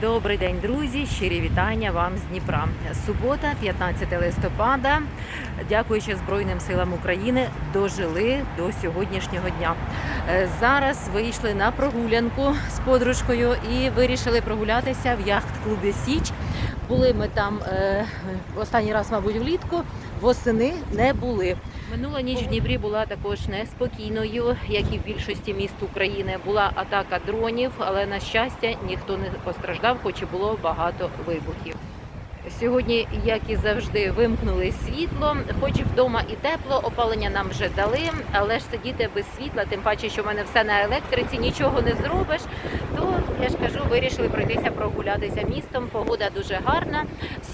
Добрий день, друзі! Щирі вітання вам з Дніпра. Субота, 15 листопада. Дякуючи Збройним силам України, дожили до сьогоднішнього дня. Е, Зараз вийшли на прогулянку з подружкою і вирішили прогулятися в яхт-клубі Січ. Були ми там е, останній раз, мабуть, влітку. Восени не були. Минула ніч в Дніпрі була також неспокійною, як і в більшості міст України. Була атака дронів, але на щастя ніхто не постраждав, хоч і було багато вибухів. Сьогодні, як і завжди, вимкнули світло. Хоч вдома і тепло, опалення нам вже дали, але ж сидіти без світла, тим паче, що в мене все на електриці, нічого не зробиш. То я ж кажу, вирішили пройтися прогулятися містом. Погода дуже гарна,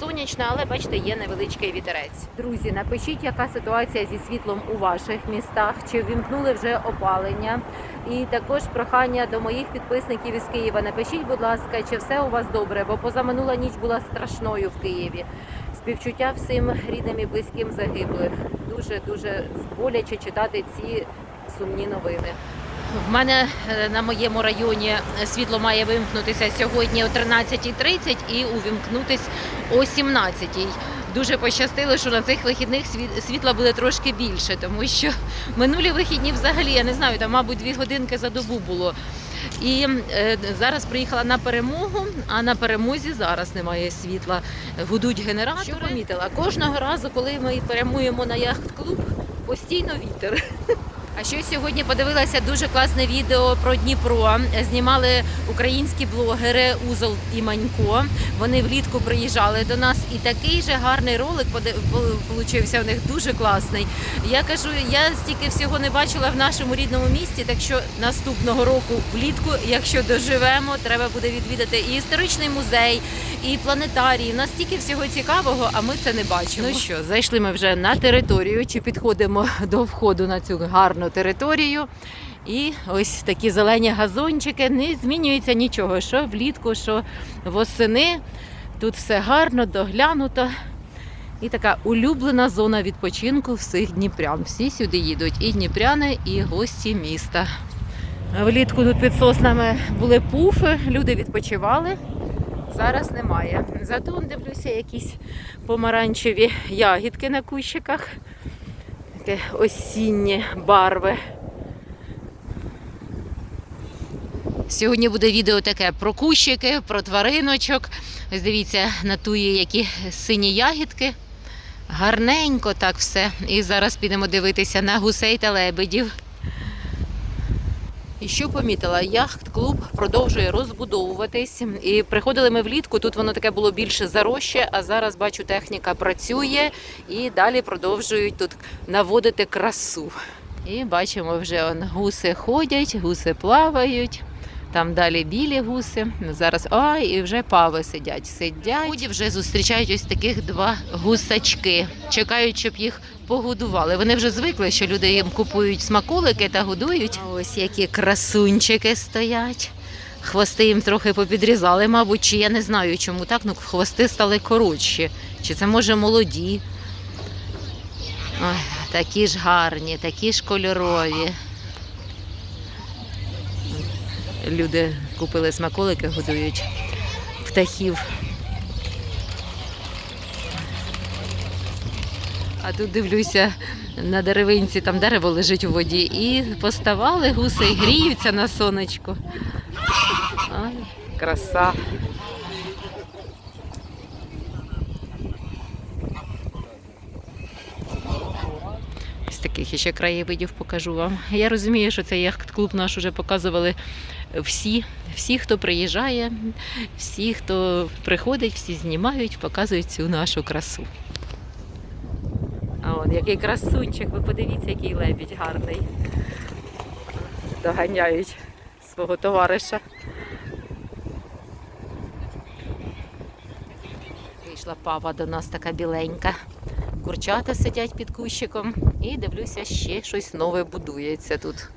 сонячна, але бачите, є невеличкий вітерець. Друзі, напишіть, яка ситуація зі світлом у ваших містах, чи вімкнули вже опалення. І також прохання до моїх підписників із Києва. Напишіть, будь ласка, чи все у вас добре, бо позаминула ніч була страшною в Києві. Співчуття всім рідним і близьким загиблих. Дуже дуже боляче читати ці сумні новини. В мене е, на моєму районі світло має вимкнутися сьогодні о 13.30 і увімкнутись о 17.00. Дуже пощастило, що на цих вихідних світла буде трошки більше, тому що минулі вихідні взагалі, я не знаю, там, мабуть, дві годинки за добу було. І е, зараз приїхала на перемогу, а на перемозі зараз немає світла. Гудуть генератори. Що помітила? Кожного разу, коли ми прямуємо на яхт-клуб, постійно вітер. А ще сьогодні подивилася дуже класне відео про Дніпро. Знімали українські блогери Узол і Манько. Вони влітку приїжджали до нас, і такий же гарний ролик получився у них дуже класний. Я кажу, я стільки всього не бачила в нашому рідному місті, так що наступного року влітку, якщо доживемо, треба буде відвідати і історичний музей, і планетарій. У нас стільки всього цікавого, а ми це не бачимо. Ну що, зайшли ми вже на територію, чи підходимо до входу на цю гарну територію. І ось такі зелені газончики, не змінюється нічого, що влітку, що восени. Тут все гарно, доглянуто. І така улюблена зона відпочинку всіх дніпрян. Всі сюди їдуть, і дніпряни, і гості міста. Влітку тут під соснами були пуфи, люди відпочивали. Зараз немає. Зато дивлюся якісь помаранчеві ягідки на кущиках. Таке осінні барви. Сьогодні буде відео таке про кущики, про твариночок. Ось дивіться, на туї які сині ягідки. Гарненько так все. І зараз підемо дивитися на гусей та лебедів. І що помітила, яхт-клуб продовжує розбудовуватись. І приходили ми влітку. Тут воно таке було більше зарожче, а зараз бачу, техніка працює і далі продовжують тут наводити красу. І бачимо, вже он, гуси ходять, гуси плавають. Там далі білі гуси. Зараз ой, і вже пави сидять. Сидять. Люди вже зустрічають ось таких два гусачки. Чекають, щоб їх погодували. Вони вже звикли, що люди їм купують смаколики та годують. А ось які красунчики стоять. Хвости їм трохи попідрізали, мабуть, чи я не знаю, чому так. Ну, хвости стали коротші. Чи це може молоді? Ой, такі ж гарні, такі ж кольорові. Люди купили смаколики, годують птахів. А тут дивлюся на деревинці, там дерево лежить у воді, і поставали гуси і гріються на сонечку. Ай, краса. Таких ще краєвидів покажу вам. Я розумію, що цей яхт-клуб наш вже показували всі, всі, хто приїжджає, всі, хто приходить, всі знімають, показують цю нашу красу. А от який красунчик, ви подивіться, який лебідь гарний. Доганяють свого товариша. Вийшла пава до нас така біленька. Курчата сидять під кущиком і дивлюся, ще щось нове будується тут.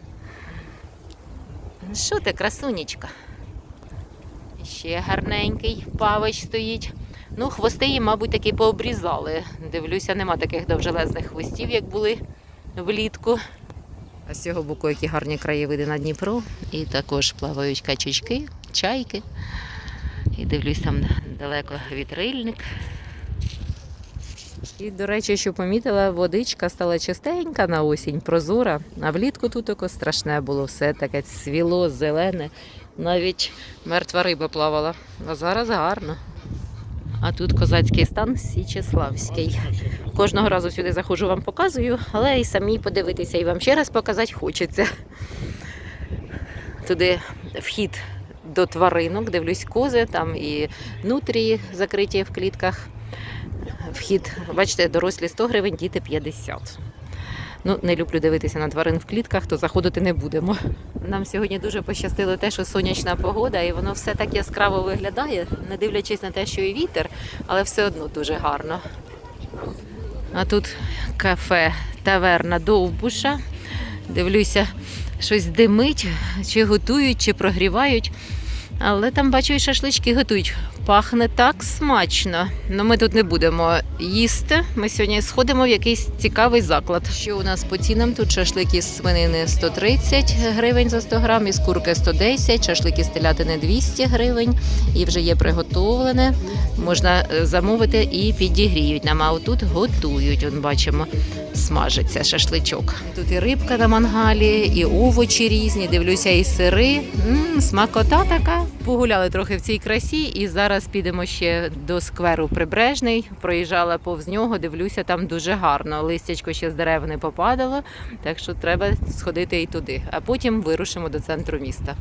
Що ти, красунечка? Ще гарненький павич стоїть. Ну, хвости їм, мабуть, таки пообрізали. Дивлюся, нема таких довжелезних хвостів, як були влітку. А з цього боку, які гарні краєвиди на Дніпро. І також плавають качечки, чайки. І дивлюсь там далеко вітрильник. І, до речі, що помітила, водичка стала чистенька на осінь, прозора, а влітку тут таке страшне було, все таке свіло, зелене, навіть мертва риба плавала. А зараз гарно. А тут козацький стан Січеславський. Кожного разу сюди заходжу, вам показую, але і самі подивитися, і вам ще раз показати хочеться. Туди вхід до тваринок, дивлюсь кози, там і нутрії закриті в клітках. Вхід, бачите, дорослі 100 гривень, діти 50. Ну, не люблю дивитися на тварин в клітках, то заходити не будемо. Нам сьогодні дуже пощастило те, що сонячна погода, і воно все так яскраво виглядає, не дивлячись на те, що і вітер, але все одно дуже гарно. А тут кафе таверна Довбуша. Дивлюся, щось димить, чи готують, чи прогрівають. Але там бачу, і шашлички готують. Пахне так смачно. Ну ми тут не будемо їсти. Ми сьогодні сходимо в якийсь цікавий заклад. Що у нас по цінам? Тут шашлик із свинини 130 гривень за 100 грам, із курки 110, шашлик із телятини 200 гривень. І вже є приготовлене. Можна е, замовити і підігріють нам. А отут готують. Он бачимо, смажиться шашличок. Тут і рибка на мангалі, і овочі різні. Дивлюся, і сири. м смакота така. Погуляли трохи в цій красі, і зараз підемо ще до скверу Прибережний. Проїжджала повз нього, дивлюся, там дуже гарно. Листячко ще з дерев не попадало, так що треба сходити і туди. А потім вирушимо до центру міста.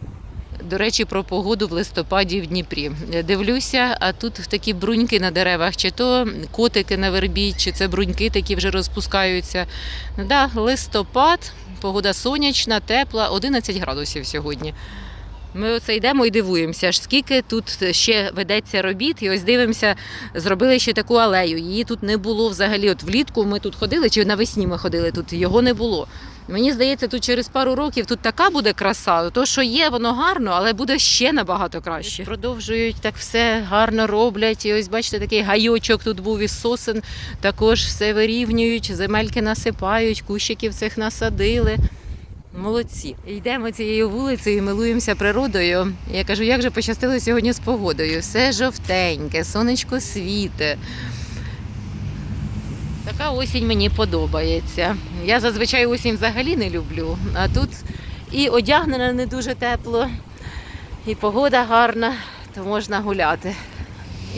До речі, про погоду в листопаді в Дніпрі. Дивлюся, а тут такі бруньки на деревах, чи то котики на вербі, чи це бруньки такі вже розпускаються. Да, листопад, погода сонячна, тепла, 11 градусів сьогодні. Ми оце йдемо і дивуємося, ж скільки тут ще ведеться робіт, і ось дивимося, зробили ще таку алею. Її тут не було взагалі. От влітку ми тут ходили, чи навесні ми ходили, тут його не було. Мені здається, тут через пару років тут така буде краса. То, що є, воно гарно, але буде ще набагато краще. Продовжують так все гарно роблять. І ось бачите, такий гайочок тут був із сосен. Також все вирівнюють, земельки насипають, кущиків цих насадили. Молодці. Йдемо цією вулицею милуємося природою. Я кажу, як же пощастило сьогодні з погодою. Все жовтеньке, сонечко світе. Така осінь мені подобається. Я зазвичай осінь взагалі не люблю, а тут і одягнена не дуже тепло, і погода гарна, то можна гуляти.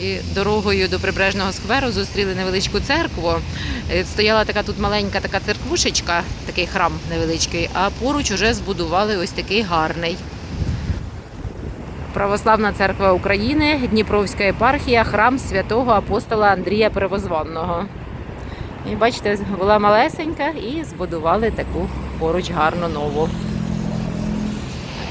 І дорогою до прибережного скверу зустріли невеличку церкву. Е, Стояла така тут маленька така церквушечка, такий храм невеличкий, а поруч уже збудували ось такий гарний. Православна церква України, Дніпровська єпархія, храм святого апостола Андрія Перевозванного. І бачите, була малесенька і збудували таку поруч гарну нову.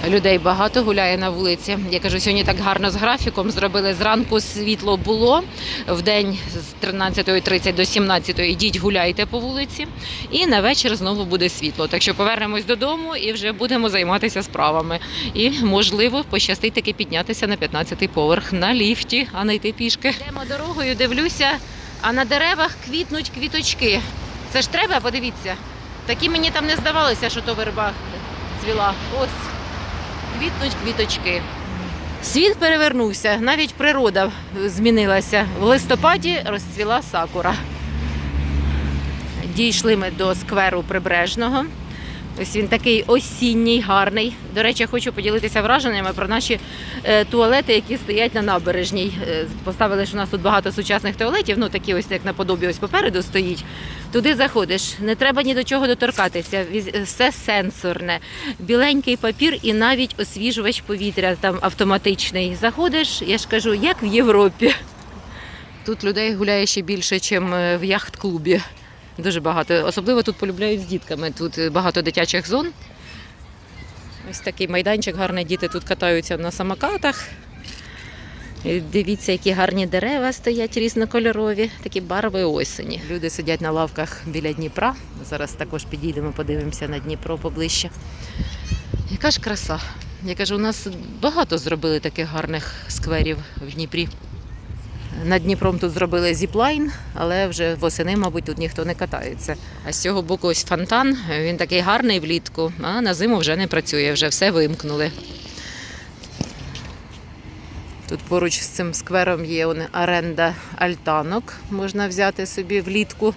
Людей багато гуляє на вулиці. Я кажу, сьогодні так гарно з графіком зробили. Зранку світло було в день з 13.30 до 17.00 йдіть гуляйте по вулиці, і на вечір знову буде світло. Так що повернемось додому і вже будемо займатися справами. І можливо пощастить таки піднятися на 15-й поверх на ліфті, а не йти пішки. Йдемо дорогою, дивлюся, а на деревах квітнуть квіточки. Це ж треба, подивіться. Такі мені там не здавалося, що то верба цвіла. Ось квітнуть квіточки. Світ перевернувся, навіть природа змінилася. В листопаді розцвіла сакура. Дійшли ми до скверу прибережного. Ось він такий осінній, гарний. До речі, я хочу поділитися враженнями про наші е, туалети, які стоять на набережній. Е, поставили, що у нас тут багато сучасних туалетів, ну такі ось як наподобі ось попереду стоїть. Туди заходиш, не треба ні до чого доторкатися. Все сенсорне, біленький папір і навіть освіжувач повітря там автоматичний. Заходиш, я ж кажу, як в Європі. Тут людей гуляє ще більше, ніж в яхт-клубі. Дуже багато. Особливо тут полюбляють з дітками. Тут е, багато дитячих зон. Ось такий майданчик гарний. Діти тут катаються на самокатах. Дивіться, які гарні дерева стоять різнокольорові, такі барви осені. Люди сидять на лавках біля Дніпра. Зараз також підійдемо, подивимося на Дніпро поближче. Яка ж краса. Я кажу, у нас багато зробили таких гарних скверів в Дніпрі. Над Дніпром тут зробили зіплайн, але вже восени, мабуть, тут ніхто не катається. А з цього боку ось фонтан. Він такий гарний влітку, а на зиму вже не працює, вже все вимкнули. Тут поруч з цим сквером є оренда альтанок. Можна взяти собі влітку,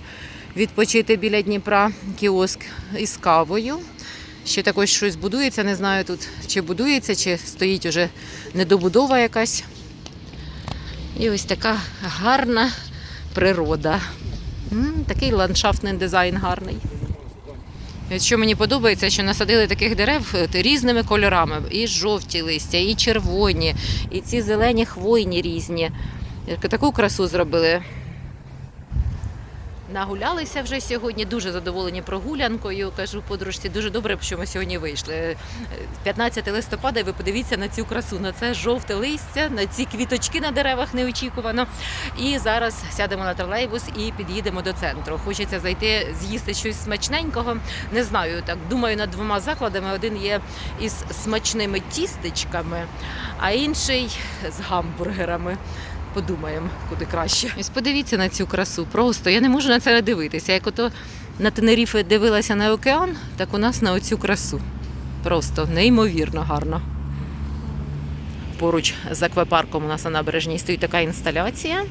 відпочити біля Дніпра, кіоск із кавою. Ще також щось будується, не знаю тут, чи будується, чи стоїть уже недобудова якась. І ось така гарна природа. Такий ландшафтний дизайн гарний. Що мені подобається, що насадили таких дерев е, різними кольорами. І жовті листя, і червоні, і ці зелені хвойні різні. Таку красу зробили. Нагулялися вже сьогодні, дуже задоволені прогулянкою. Кажу подружці, дуже добре, що ми сьогодні вийшли. Е, 15 листопада, і ви подивіться на цю красу, на це жовте листя, на ці квіточки на деревах неочікувано. І зараз сядемо на тролейбус і під'їдемо до центру. Хочеться зайти, з'їсти щось смачненького. Не знаю, так думаю над двома закладами. Один є із смачними тістечками, а інший з гамбургерами. Подумаємо, куди краще. Ось подивіться на цю красу. Просто я не можу на це дивитися. Як ото на Тенеріфе дивилася на океан, так у нас на оцю красу. Просто неймовірно гарно. Поруч з аквапарком у нас на набережній стоїть така інсталяція.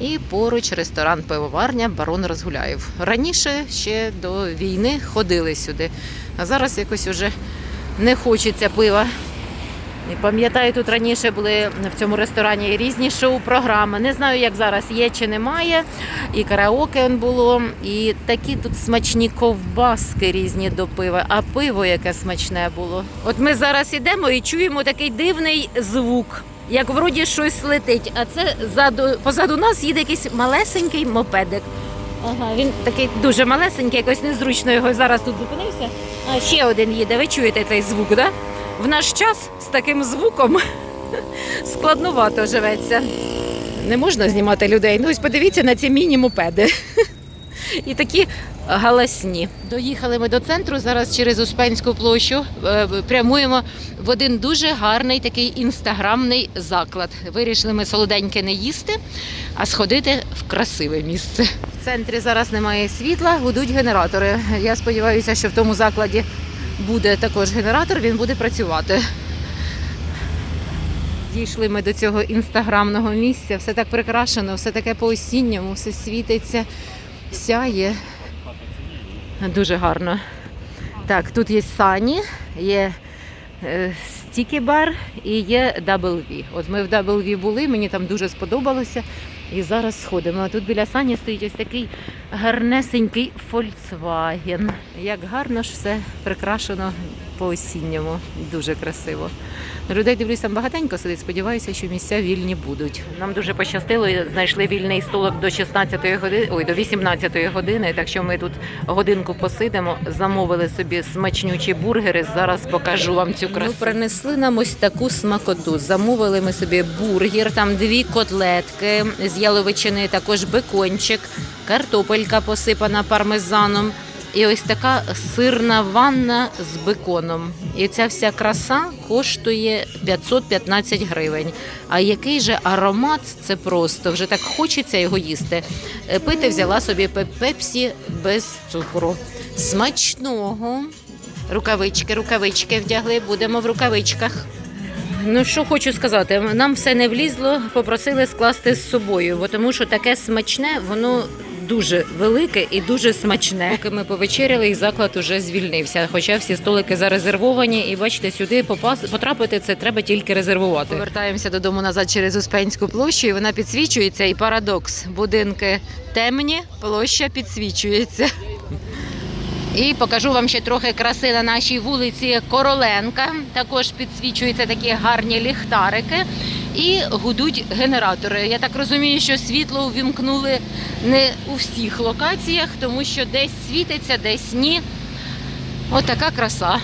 І поруч ресторан пивоварня Барон Розгуляєв. Раніше ще до війни ходили сюди, а зараз якось уже не хочеться пива. І Пам'ятаю, тут раніше були в цьому ресторані різні шоу-програми. Не знаю, як зараз є чи немає. І караоке було, і такі тут смачні ковбаски різні до пива, а пиво яке смачне було. От ми зараз ідемо і чуємо такий дивний звук. Як вроді щось летить, а це ззаду, позаду нас їде якийсь малесенький мопедик. Ага, він такий дуже малесенький, якось незручно його зараз тут зупинився. А ще один їде. Ви чуєте цей звук, так? Да? В наш час з таким звуком складновато живеться. Не можна знімати людей. Ну ось подивіться на ці міні-мопеди. І такі галасні. Доїхали ми до центру. Зараз через Успенську площу е, прямуємо в один дуже гарний такий інстаграмний заклад. Вирішили ми солоденьке не їсти, а сходити в красиве місце. В центрі зараз немає світла, гудуть генератори. Я сподіваюся, що в тому закладі буде також генератор, він буде працювати. Дійшли ми до цього інстаграмного місця. Все так прикрашено, все таке по-осінньому, все світиться, сяє. Дуже гарно. Так, тут є сані, є е, стікі бар і є W. От ми в W були, мені там дуже сподобалося. І зараз сходимо. А тут біля сані стоїть ось такий гарнесенький Volkswagen. Як гарно ж все прикрашено по-осінньому. Дуже красиво. Людей дивлюсь, там багатенько сидить. Сподіваюся, що місця вільні будуть. Нам дуже пощастило, знайшли вільний столик до 16 години, ой, до 18 години. Так що ми тут годинку посидимо, замовили собі смачнючі бургери. Зараз покажу вам цю красу. Ну, принесли нам ось таку смакоту. Замовили ми собі бургер, там дві котлетки з яловичини, також бекончик, картопелька посипана пармезаном. І ось така сирна ванна з беконом. І ця вся краса коштує 515 гривень. А який же аромат це просто вже так хочеться його їсти. Е, Пити взяла собі пепсі без цукру. Смачного. Рукавички, рукавички вдягли, будемо в рукавичках. Ну що хочу сказати, нам все не влізло, попросили скласти з собою, бо тому що таке смачне, воно дуже велике і дуже смачне. Поки ми повечеряли, і заклад уже звільнився. Хоча всі столики зарезервовані, і бачите, сюди попас... потрапити це треба тільки резервувати. Повертаємося додому назад через Успенську площу, і вона підсвічується. І парадокс: будинки темні, площа підсвічується. І покажу вам ще трохи краси на нашій вулиці Короленка. Також підсвічуються такі гарні ліхтарики і гудуть генератори. Я так розумію, що світло увімкнули не у всіх локаціях, тому що десь світиться, десь ні. Отака краса.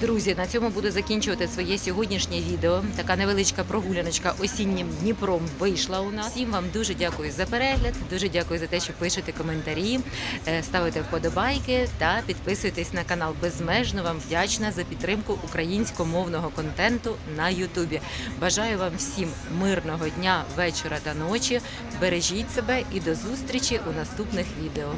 Друзі, на цьому буду закінчувати своє сьогоднішнє відео. Така невеличка прогуляночка осіннім Дніпром вийшла у нас. Всім вам дуже дякую за перегляд, дуже дякую за те, що пишете коментарі, е, ставите вподобайки та підписуйтесь на канал. Безмежно вам вдячна за підтримку українськомовного контенту на Ютубі. Бажаю вам всім мирного дня, вечора та ночі. Бережіть себе і до зустрічі у наступних відео.